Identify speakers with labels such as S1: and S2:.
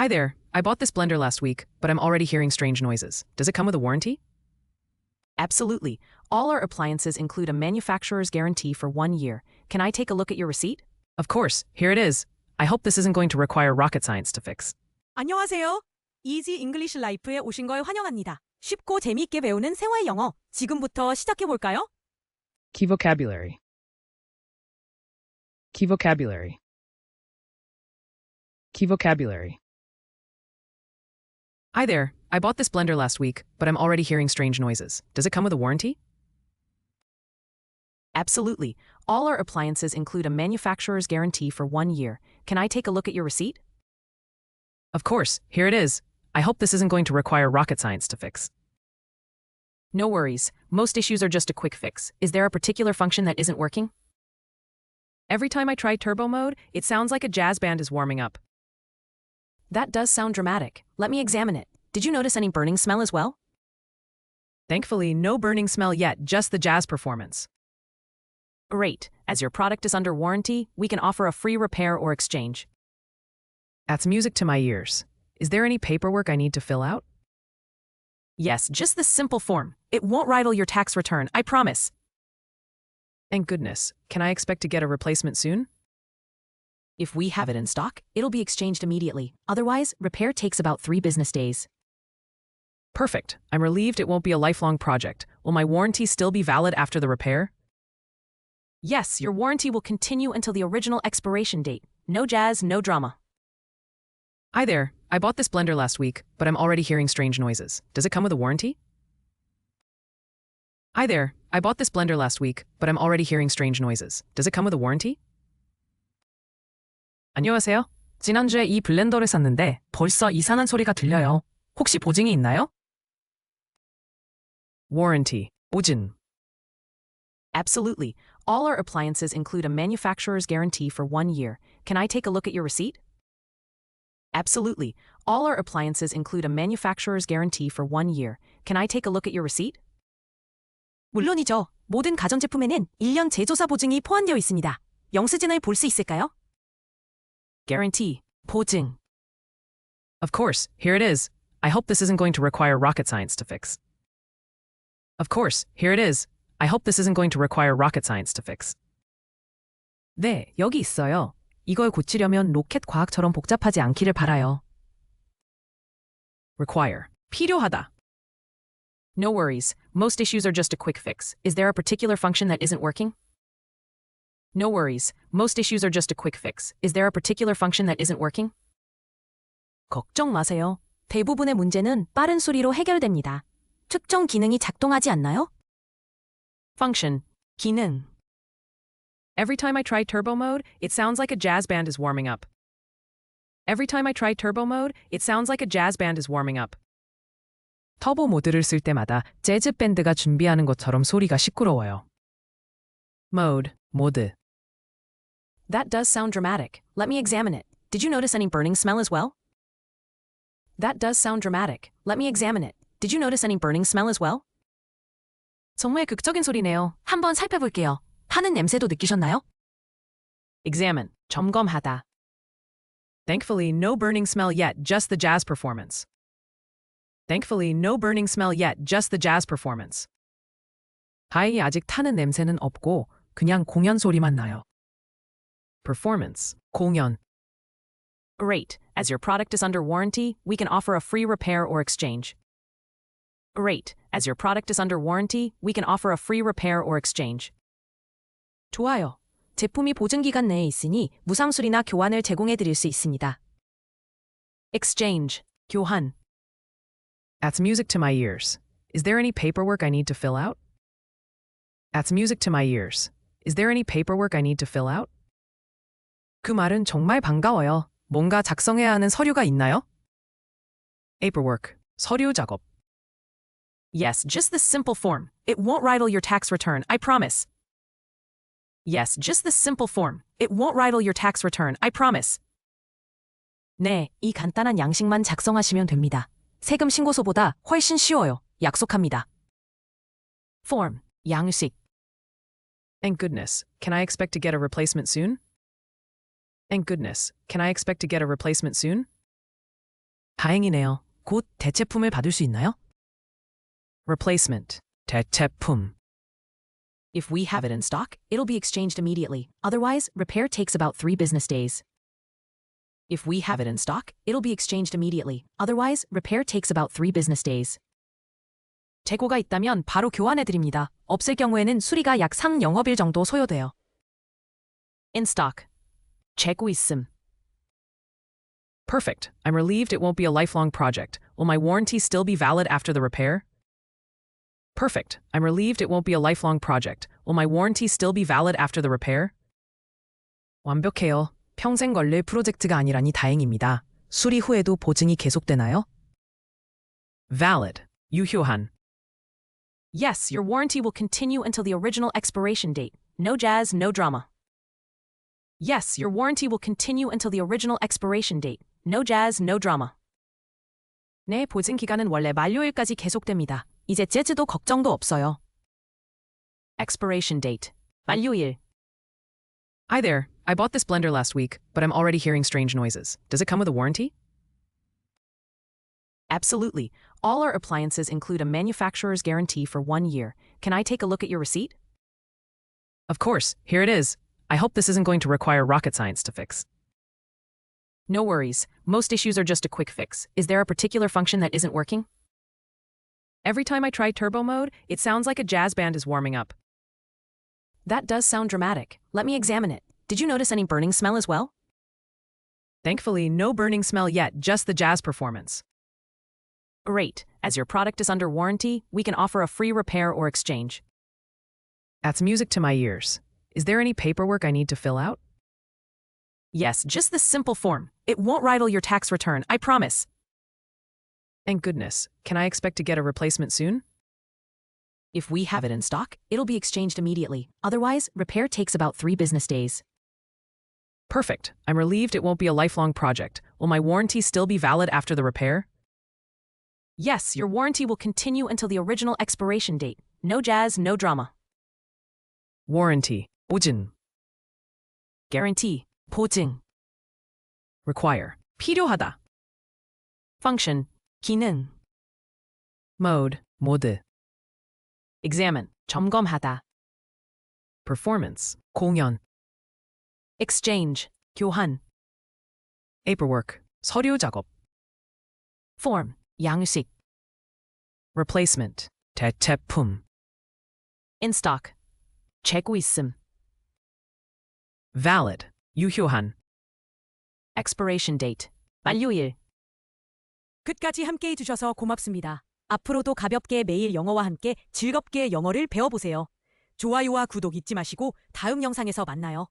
S1: Hi there. I bought this blender last week, but I'm already hearing strange noises. Does it come with a warranty?
S2: Absolutely. All our appliances include a manufacturer's guarantee for one year. Can I take a look at your receipt?
S1: Of course. Here it is. I hope this isn't going to require rocket science to fix.
S3: 안녕하세요. 이지 잉글리시 라이프에 오신 걸 환영합니다. 쉽고 재미있게 배우는 생활 영어. 지금부터 시작해 볼까요?
S1: Key vocabulary. Key vocabulary. Key vocabulary. Hi there. I bought this blender last week, but I'm already hearing strange noises. Does it come with a warranty?
S2: Absolutely. All our appliances include a manufacturer's guarantee for one year. Can I take a look at your receipt?
S1: Of course. Here it is. I hope this isn't going to require rocket science to fix.
S2: No worries. Most issues are just a quick fix. Is there a particular function that isn't working?
S1: Every time I try turbo mode, it sounds like a jazz band is warming up.
S2: That does sound dramatic. Let me examine it. Did you notice any burning smell as well?
S1: Thankfully, no burning smell yet, just the jazz performance.
S2: Great. As your product is under warranty, we can offer a free repair or exchange.
S1: That's music to my ears. Is there any paperwork I need to fill out?
S2: Yes, just this simple form. It won't rival your tax return, I promise.
S1: Thank goodness. Can I expect to get a replacement soon?
S2: If we have it in stock, it'll be exchanged immediately. Otherwise, repair takes about three business days.
S1: Perfect. I'm relieved it won't be a lifelong project. Will my warranty still be valid after the repair?
S2: Yes, your warranty will continue until the original expiration date. No jazz, no drama.
S1: Hi there. I bought this blender last week, but I'm already hearing strange noises. Does it come with a warranty? Hi there. I bought this blender last week, but I'm already hearing strange noises. Does it come with a warranty? 안녕하세요. 지난주에 이 블렌더를 샀는데 벌써 이상한 소리가 들려요. 혹시 보증이 있나요? Warranty. 보증.
S2: Absolutely. All our appliances include a manufacturer's guarantee for one year. Can I take a look at your receipt? Absolutely. All our appliances include a manufacturer's guarantee for one year. Can I take a look at your receipt? 물론이죠. 모든 가전제품에는 1년 제조사 보증이 포함되어 있습니다. 영수증을 볼 수 있을까요? Guarantee. 보증.
S1: Of course. Here it is. I hope this isn't going to require rocket science to fix. Of course. Here it is. I hope this isn't going to require rocket science to fix.
S2: 네, 여기 있어요. 이걸 고치려면 로켓 과학처럼 복잡하지 않기를 바라요.
S1: Require. 필요하다.
S2: No worries. Most issues are just a quick fix. Is there a particular function that isn't working? No worries. Most issues are just a quick fix. Is there a particular function that isn't working? 걱정 마세요. 대부분의 문제는 빠른 수리로 해결됩니다. 특정 기능이 작동하지 않나요? Function. 기능.
S1: Every time I try turbo mode, it sounds like a jazz band is warming up. Every time I try turbo mode, it sounds like a jazz band is warming up. 터보 모드를 쓸 때마다 재즈 밴드가 준비하는 것처럼 소리가 시끄러워요. Mode, 모드.
S2: That does sound dramatic. Let me examine it. Did you notice any burning smell as well? That does sound dramatic. Let me examine it. Did you notice any burning smell as well? 정말 극적인 소리네요. 한번 살펴볼게요. 타는 냄새도 느끼셨나요? Examine. 점검하다.
S1: Thankfully, no burning smell yet, just the jazz performance. Thankfully, no burning smell yet, just the jazz performance. 다행히 아직 타는 냄새는 없고 그냥 공연 소리만 나요. Performance, 공연.
S2: Great. As your product is under warranty, we can offer a free repair or exchange. Great. As your product is under warranty, we can offer a free repair or exchange. 좋아요. 제품이 보증 기간 내에 있으니 무상 수리나 교환을 제공해 드릴 수 있습니다. Exchange. 교환.
S1: That's music to my ears. Is there any paperwork I need to fill out? That's music to my ears. Is there any paperwork I need to fill out? 그 말은 정말 반가워요. 뭔가 작성해야 하는 서류가 있나요? Paperwork. 서류 작업.
S2: Yes, just this simple form. It won't rival your tax return, I promise. Yes, just this simple form. It won't rival your tax return, I promise. 네, 이 간단한 양식만 작성하시면 됩니다. 세금 신고서보다 훨씬 쉬워요. 약속합니다. Form, 양식.
S1: Thank goodness. Can I expect to get a replacement soon? Thank goodness. Can I expect to get a replacement soon? 다행이네요. 곧 대체품을 받을 수 있나요? replacement, 대체품.
S2: If we have it in stock, it'll be exchanged immediately. Otherwise, repair takes about three business days. If we have it in stock, it'll be exchanged immediately. Otherwise, repair takes about three business days. 재고가 있다면 바로 교환해드립니다. 없을 경우에는 수리가 약 3영업일 정도 소요돼요. In stock. 재고 있음.
S1: Perfect. I'm relieved it won't be a lifelong project. Will my warranty still be valid after the repair? Perfect. I'm relieved it won't be a lifelong project. Will my warranty still be valid after the repair? 완벽해요. 평생 걸릴 프로젝트가 아니라니 다행입니다. 수리 후에도 보증이 계속되나요? Valid. 유효한.
S2: Yes, your warranty will continue until the original expiration date. No jazz, no drama. Yes, your warranty will continue until the original expiration date. No jazz, no drama. 네, 보증 기간은 원래 만료일까지 계속됩니다. 이제 재즈도 걱정도 없어요. expiration date. 만료일.
S1: Hi there. I bought this blender last week, but I'm already hearing strange noises. Does it come with a warranty?
S2: Absolutely. All our appliances include a manufacturer's guarantee for one year. Can I take a look at your receipt?
S1: Of course. Here it is. I hope this isn't going to require rocket science to fix.
S2: No worries. Most issues are just a quick fix. Is there a particular function that isn't working?
S1: Every time I try turbo mode, it sounds like a jazz band is warming up.
S2: That does sound dramatic. Let me examine it. Did you notice any burning smell as well?
S1: Thankfully, no burning smell yet, just the jazz performance.
S2: Great. As your product is under warranty, we can offer a free repair or exchange.
S1: That's music to my ears. Is there any paperwork I need to fill out?
S2: Yes, just this simple form. It won't rival your tax return, I promise.
S1: Thank goodness. Can I expect to get a replacement soon?
S2: If we have it in stock, it'll be exchanged immediately. Otherwise, repair takes about three business days.
S1: Perfect. I'm relieved it won't be a lifelong project. Will my warranty still be valid after the repair?
S2: Yes, your warranty will continue until the original expiration date. No jazz, no drama.
S1: Warranty. 보증.
S2: Guarantee. 보증.
S1: Require. 필요하다.
S2: Function. 기능.
S1: Mode. 모드.
S2: Examine. 점검하다.
S1: Performance. 공연.
S2: Exchange. 교환.
S1: Paperwork. 서류 작업.
S2: Form. 양식.
S1: Replacement. 대체품.
S2: In stock. 재고 있음.
S1: Valid. 유효한.
S2: Expiration date. 만료일.
S3: 끝까지 함께 해 주셔서 고맙습니다. 앞으로도 가볍게 매일 영어와 함께 즐겁게 영어를 배워보세요. 좋아요와 구독 잊지 마시고 다음 영상에서 만나요.